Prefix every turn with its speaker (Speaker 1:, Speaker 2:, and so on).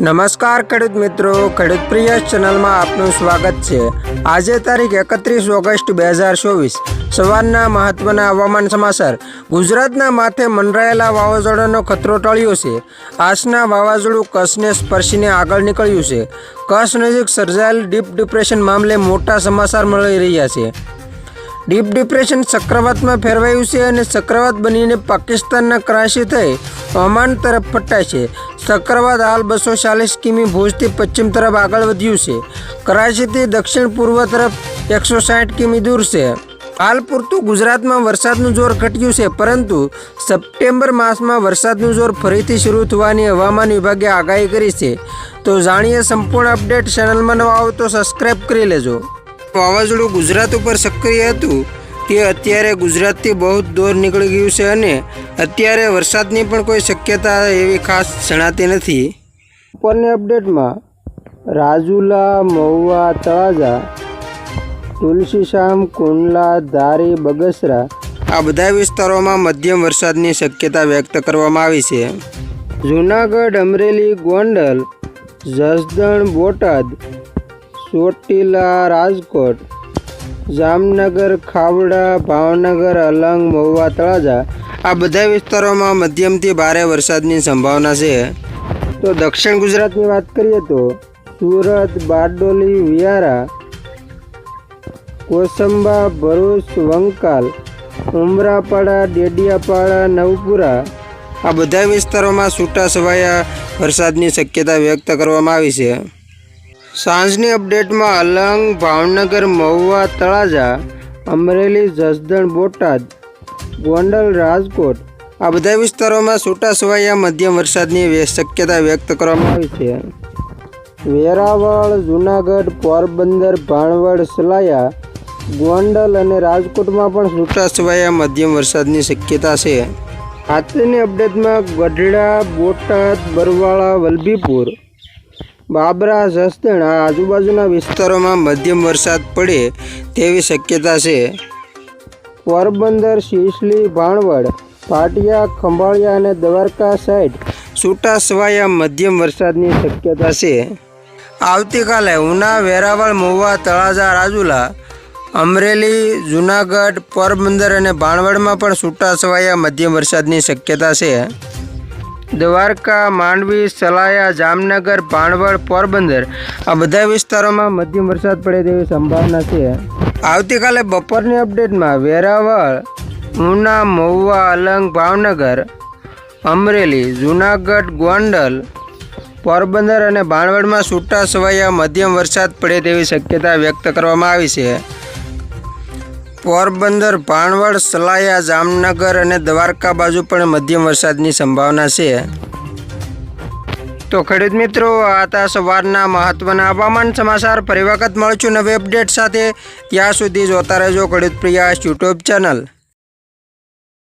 Speaker 1: નમસ્કાર ખેડૂત મિત્રો, ખેડૂત પ્રિય ચેનલમાં આપનું સ્વાગત છે. આજે તારીખ એકત્રીસ ઓગસ્ટ બે હજાર ચોવીસ. સવારના મહત્વના હવામાન સમાચાર. ગુજરાતના માથે મંડરાયેલા વાવાઝોડાનો ખતરો ટળ્યો છે. આસના વાવાઝોડું કચ્છને સ્પર્શીને આગળ નીકળ્યું છે. કચ્છ નજીક સર્જાયેલ ડીપ ડિપ્રેશન મામલે મોટા સમાચાર મળી રહ્યા છે. ડીપ ડિપ્રેશન ચક્રવાતમાં ફેરવાયું છે અને ચક્રવાત બનીને પાકિસ્તાનના કરાશી થઈ ઓમાન તરફ ફટાય છે. ચક્રવાત હાલ બસો ચાલીસ કિમી ભુજથી પશ્ચિમ તરફ આગળ વધ્યું છે. કરાચીથી દક્ષિણ પૂર્વ તરફ એકસો સાઠ કિમી દૂર છે. હાલ પૂરતું ગુજરાતમાં વરસાદનું જોર ઘટ્યું છે, પરંતુ સપ્ટેમ્બર માસમાં વરસાદનું જોર ફરીથી શરૂ થવાની હવામાન વિભાગે આગાહી કરી છે. તો જાણીએ સંપૂર્ણ અપડેટ ચેનલમાં નવા આવો તો સબસ્ક્રાઈબ કરી લેજો. વાવાઝોડું ગુજરાત ઉપર સક્રિય હતું તે અત્યારે ગુજરાતથી બહુ દૂર નીકળી ગયું છે અને અત્યારે વરસાદની પણ કોઈ શક્યતા એવી ખાસ જણાતી નથી. ઉપરની અપડેટમાં રાજુલા, મહુવા, તળાજા તુલસીશામ કુંડલા, ધારી, બગસરા આ બધા વિસ્તારોમાં મધ્યમ વરસાદની શક્યતા વ્યક્ત કરવામાં આવી છે. જૂનાગઢ, અમરેલી, ગોંડલ, જસદણ, બોટાદ ચોટીલા રાજકોટ, જામનગર, ખાવડા, ભાવનગર, અલંગ, મહુવા, તળાજા આ બધા વિસ્તારોમાં મધ્યમથી ભારે વરસાદની સંભાવના છે. તો દક્ષિણ ગુજરાતની વાત કરીએ તો સુરત, બારડોલી, વિયારા, કોસંબા, ભરૂચ, વંકાલ, ઉમરાપાડા, ડેડિયાપાડા, નવપુરા આ બધા વિસ્તારોમાં છૂટાછવાયા વરસાદની શક્યતા વ્યક્ત કરવામાં આવી છે. સાંજની અપડેટમાં અલંગ, ભાવનગર, મહુવા, તળાજા, અમરેલી, જસદણ, બોટાદ, ગોંડલ, રાજકોટ આ બધા વિસ્તારોમાં છૂટાછવાયા મધ્યમ વરસાદની શક્યતા વ્યક્ત કરવામાં આવી છે. વેરાવળ, જુનાગઢ, પોરબંદર, ભાણવડ, સલાયા, ગોંડલ અને રાજકોટમાં પણ છૂટાછવાયા મધ્યમ વરસાદની શક્યતા છે. આજની અપડેટમાં ગઢડા, બોટાદ, બરવાળા, વલભીપુર બાબરા, જસદણ આજુબાજુના વિસ્તારોમાં મધ્યમ વરસાદ પડે તેવી શક્યતા છે. પોરબંદર, શીશલી, ભાણવડ પાટિયા ખંભાળિયા અને દ્વારકા સાઈડ છૂટા સવાયા મધ્યમ વરસાદની શક્યતા છે. આવતીકાલે ઉના, વેરાવળ, મહુવા, તળાજા, રાજુલા, અમરેલી, જુનાગઢ, પોરબંદર અને ભાણવડમાં પણ છૂટા સવાયા મધ્યમ વરસાદની શક્યતા છે. દ્વારકા, માંડવી, સલાયા, જામનગર, ભાણવડ, પોરબંદર આ બધા વિસ્તારોમાં મધ્યમ વરસાદ પડે તેવી સંભાવના છે. આવતીકાલે બપોરની અપડેટમાં વેરાવળ, ઉના, મહુવા, અલંગ, ભાવનગર, અમરેલી, જુનાગઢ, ગોંડલ, પોરબંદર અને ભાણવડમાં છૂટા છવાયા મધ્યમ વરસાદ પડે તેવી શક્યતા વ્યક્ત કરવામાં આવી છે. પોરબંદર ભાણવડ સલાયા, જામનગર અને દ્વારકા બાજુ પણ મધ્યમ વરસાદની સંભાવના છે. તો ખેડૂત મિત્રો આ હતા સવારના મહત્વના હવામાન સમાચાર ફરી વખત મળશું નવી અપડેટ સાથે. ત્યાં સુધી જોતા રહેજો ખેડૂત પ્રિયાસ યુટ્યુબ ચેનલ.